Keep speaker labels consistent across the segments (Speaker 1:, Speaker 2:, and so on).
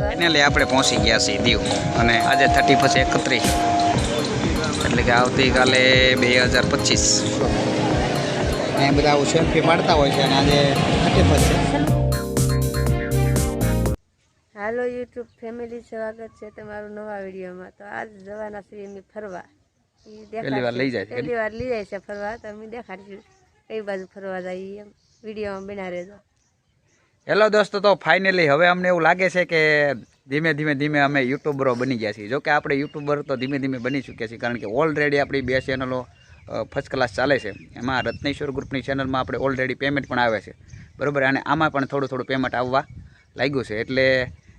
Speaker 1: Finally આપણે પહોંચી ગયા છીએ દીવ અને આજે થર્ટી ફર્સ્ટ એકત્રીસ. એટલે કે આવતીકાલે બે હજાર પચીસ.
Speaker 2: એ બધા સેલ્ફી પાડતા હોય છે અને આજે thirty first
Speaker 3: hello YouTube family સ્વાગત છે તમારું નવા વિડીયોમાં. તો આજ જવાના છીએ અમે ફરવા.
Speaker 1: પહેલી વાર લઈ જાય છે,
Speaker 3: પહેલી વાર લઈ જાય છે ફરવા તો અમે દેખાડીશું. કઈ બાજુ ફરવા જઈએ એમ વિડીયોમાં બના રહેજો.
Speaker 1: હેલો દોસ્તો, તો ફાઇનલી હવે અમને એવું લાગે છે કે ધીમે ધીમે ધીમે અમે યુટ્યુબરો બની ગયા છીએ. જો કે આપણે યુટ્યુબર તો ધીમે ધીમે બની ચૂક્યા છીએ, કારણ કે ઓલરેડી આપણી બે ચેનલો ફર્સ્ટ ક્લાસ ચાલે છે. એમાં રત્નેશ્વર ગ્રુપની ચેનલમાં આપણે ઓલરેડી પેમેન્ટ પણ આવે છે. બરાબર? અને આમાં પણ થોડું થોડું પેમેન્ટ આવવા લાગ્યું છે. એટલે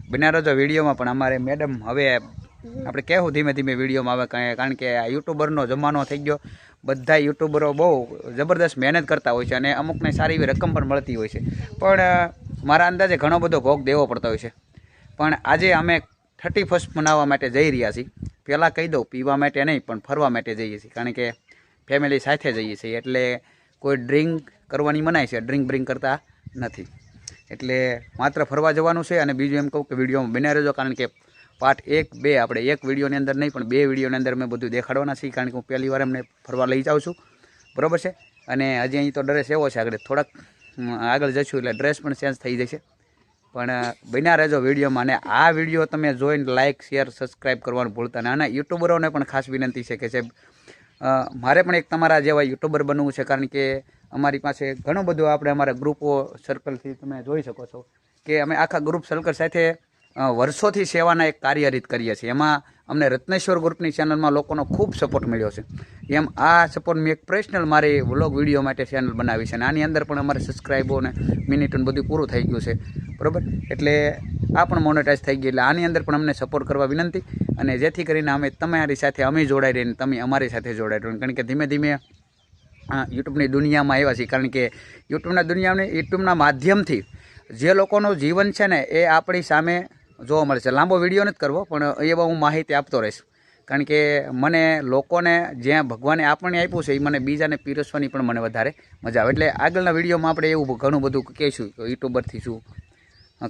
Speaker 1: બનારો રજો વિડીયોમાં પણ અમારે મેડમ હવે આપણે કહેવું ધીમે ધીમે વિડીયોમાં આવે, કારણ કે આ યુટ્યુબરનો જમાનો થઈ ગયો. બધા યુટ્યુબરો બહુ જબરદસ્ત મહેનત કરતા હોય છે અને અમુકને સારી એવી રકમ પણ મળતી હોય છે. પણ મારા અંદાજે ઘણો બધો ભોગ દેવો પડતો હોય છે. પણ આજે અમે થર્ટી ફર્સ્ટ મનાવવા માટે જઈ રહ્યા છીએ. પહેલાં કહી દઉં, પીવા માટે નહીં, પણ ફરવા માટે જઈએ છીએ. કારણ કે ફેમિલી સાથે જઈએ છીએ. એટલે કોઈ ડ્રિંક કરવાની મનાય છે. ડ્રિંક બ્રિંક કરતા નથી. એટલે માત્ર ફરવા જવાનું છે અને બીજું એમ કહું કે વિડીયોમાં બન્યા રહેજો. કારણ કે પાર્ટ એક, બે, આપણે એક વિડીયોની અંદર નહીં, પણ બે વિડીયોની અંદર મેં બધું દેખાડવાના છીએ. કારણ કે હું પહેલી વાર એમને ફરવા લઈ જાઉં છું. બરાબર છે? અને હજી અહીં તો ડ્રેસ એવો છે. આગળ થોડાક આગળ જશું એટલે ડ્રેસ પણ ચેન્જ થઈ જશે. પણ બન્યા રહેજો વિડીયોમાં અને આ વીડિયો તમે જોઈને લાઇક શેર સબસ્ક્રાઈબ કરવાનું ભૂલતા નહીં અને યુટ્યુબરોને પણ ખાસ વિનંતી છે કે સાહેબ મારે પણ એક તમારા જેવા યુટ્યુબર બનવું છે કારણ કે અમારી પાસે ઘણું બધું આપણે અમારા ગ્રુપો સર્કલથી તમે જોઈ શકો છો કે અમે આખા ગ્રુપ સર્કલ સાથે વર્ષોથી સેવાના એક કાર્યરીત કરીએ છીએ. એમાં અમને રત્નેશ્વર ગ્રુપની ચેનલમાં લોકોનો ખૂબ સપોર્ટ મળ્યો છે. એમ આ સપોર્ટ મેં એક પ્રેશનલ મારી વ્લોગ વીડિયો માટે ચેનલ બનાવી છે અને આની અંદર પણ અમારે સબસ્ક્રાઈબો ને મિનિટ બધું પૂરું થઈ ગયું છે. બરાબર? એટલે આ પણ મોનેટાઈઝ થઈ ગઈ. એટલે આની અંદર પણ અમને સપોર્ટ કરવા વિનંતી અને જેથી કરીને અમે તમારી સાથે, અમે જોડાઈ રહીને તમે અમારી સાથે જોડાઈ રહ્યો કારણ કે ધીમે ધીમે યુટ્યુબની દુનિયામાં આવ્યા છીએ. કારણ કે યુટ્યુબના દુનિયાને, યુટ્યુબના માધ્યમથી જે લોકોનું જીવન છે ને, એ આપણી સામે જોવા મળે છે. લાંબો વીડિયો નથી કરવો, પણ એવા હું માહિતી આપતો રહીશ. કારણ કે મને લોકોને જ્યાં ભગવાને આપણને આપ્યું છે, એ મને બીજાને પીરસવાની પણ મને વધારે મજા આવે. એટલે આગળના વિડીયોમાં આપણે એવું ઘણું બધું કહીશું. યુટ્યુબરથી શું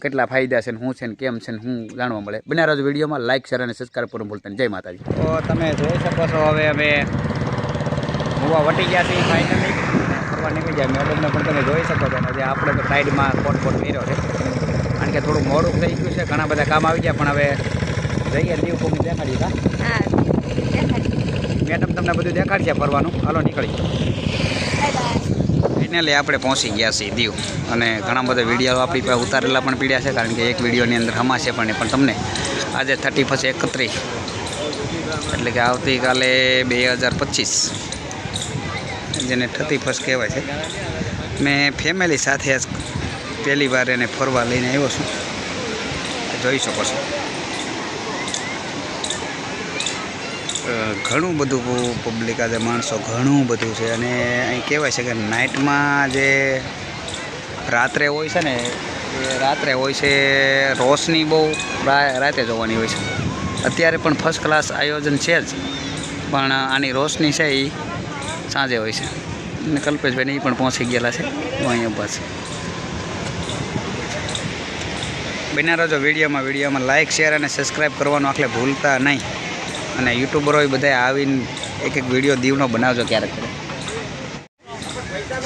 Speaker 1: કેટલા ફાયદા છે ને શું છે ને કેમ છે ને શું જાણવા મળે. બને રહેજો વિડીયોમાં લાઇક શેર અને સબસ્ક્રાઈબ કરવાનું બોલતા. જય માતાજી. તો તમે જોઈ શકો છો, હવે અમે હોવા વટી ગયા છે ફાઇનલી નીકળી જાય મેડમને પણ તમે જોઈ શકો છો જે આપણે તો સાઈડમાં કોટ કોટ કર્યો છે. કારણ કે થોડું મોડું થઈ ગયું છે, ઘણા બધા કામ આવી ગયા, પણ હવે જઈએ દીવ કોમી દેખાડી કા
Speaker 3: હા?
Speaker 1: મેડમ તમને બધું દેખાડશે ફરવાનું. હાલો નીકળી ફાઇનલી આપણે પહોંચી ગયા છીએ દીવ. અને ઘણા બધા વીડિયો આપણી પાસે ઉતારેલા પણ પીડ્યા છે, કારણ કે એક વિડીયોની અંદર હમાશે પણ. પણ તમને આજે થર્ટી ફર્સ્ટ એકત્રીસ. એટલે કે આવતીકાલે બે હજાર પચીસ. જેને થર્ટી ફર્સ્ટ કહેવાય છે. મેં ફેમિલી સાથે જ પહેલી વાર એને ફરવા લઈને આવ્યો છું. જોઈ શકો છો. ઘણું બધું પબ્લિક આજે માણસો ઘણું બધું છે અને અહીં કહેવાય છે કે નાઇટમાં જે રાત્રે હોય છે ને રાત્રે હોય છે, રોશની બહુ રાતે જોવાની હોય છે. અત્યારે પણ ફર્સ્ટ ક્લાસ આયોજન છે જ, પણ આની રોશની છે એ સાંજે હોય છે. અને કલ્પેશભાઈને એ પણ પહોંચી ગયેલા છે, હું અહીંયા છે. બન્યા રહેજો વિડીયોમાં વિડીયોમાં લાઇક શેર અને સબસ્ક્રાઈબ કરવાનું આખલે ભૂલતા નહીં. અને યુટ્યુબરો બધા આવીને એક એક વીડિયો દીવનો બનાવજો ક્યારેક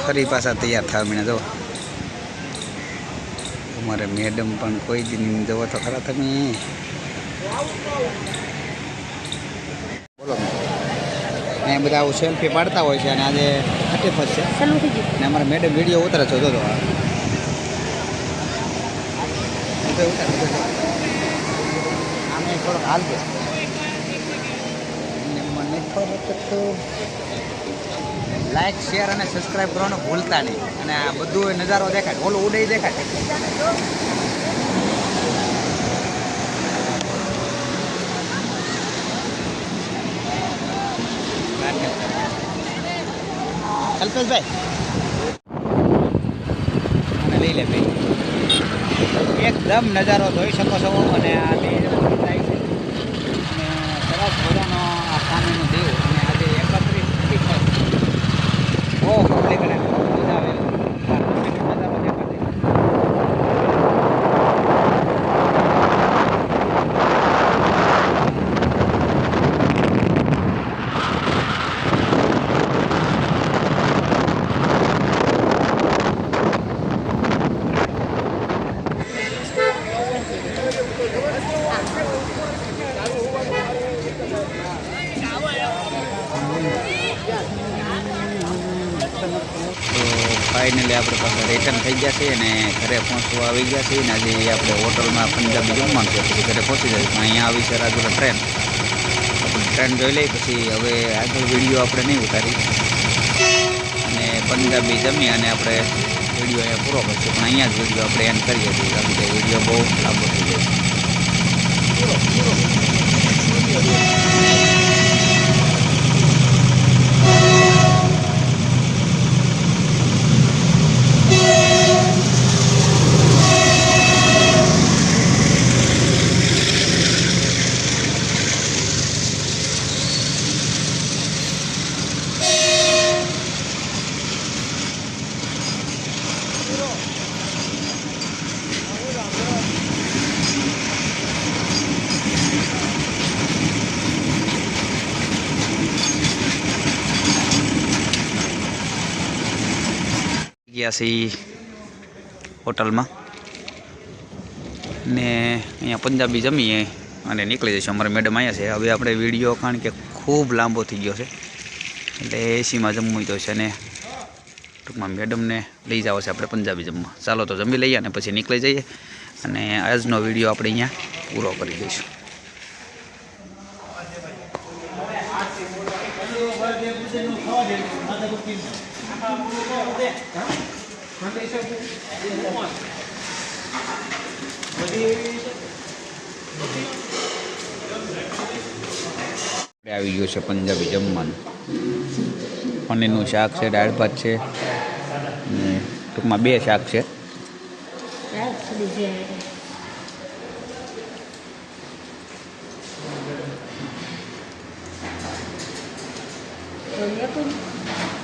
Speaker 1: ફરી પાછા તૈયાર થવા મીને જો અમારે મેડમ પણ કોઈ દિન જવો તો ખરા તમે.
Speaker 2: બોલો અહીંયા બધા આવું સેલ્ફી પાડતા હોય છે અને આજે થર્ટી ફર્સ્ટ છે
Speaker 3: ગયું.
Speaker 2: અને અમારા મેડમ વીડિયો ઉતરે છે જો આમે થોડોક હાલ તો લાઈક શેર અને સબસ્ક્રાઇબ કરવાનું ભૂલતા નહીં. અને આ બધું નજારો દેખાય. ઓલું ઉડે દેખાય. કલ્પેશભાઈ લઈ લે ભાઈ. એકદમ નજારો જોઈ શકો છો અને આ દેહ થાય છે અને સરસ મજાનો આ સામેનો દેવ અને આજે એકત્રીસ બહુ પબ્લિક અને મજા આવે આ સામેનો નજારો દેખાશે.
Speaker 1: પાછા રિટર્ન થઈ ગયા છે અને ઘરે પહોંચવા આવી ગયા છે અને આજે આપણે હોટલમાં પંજાબી જમવાનું છે. પછી ઘરે પહોંચી જાય પણ અહીંયા આવી છે રાજુલા ટ્રેન આપણે ટ્રેન જોઈ લઈ પછી હવે આગળ વીડિયો આપણે નહીં ઉતારી અને પંજાબી જમી અને આપણે વીડિયો અહીંયા પૂરો કરશું. પણ અહીંયા જ વીડિયો આપણે એન્ડ કરીએ છીએ. કારણ કે વીડિયો બહુ લાંબો થઈ જાય ગયા છીએ હોટલમાં. ને અહીંયા પંજાબી જમીએ અને નીકળી જઈશું. અમારે મેડમ અહીંયા છે. હવે આપણે વીડિયો કારણ કે ખૂબ લાંબો થઈ ગયો છે. એટલે એસીમાં જમવું તો છે ને. ટૂંકમાં મેડમને લઈ જાવ છે આપણે પંજાબી જમવા. ચાલો તો જમી લઈએ અને પછી નીકળી જઈએ. અને આજનો વીડિયો આપણે અહીંયા પૂરો કરી દઈશું. આપણે આવી ગયું છે પંજાબી જમવાનું પનીરનું શાક છે, દાળ ભાત છે ટૂંકમાં બે શાક છે
Speaker 3: Yeah.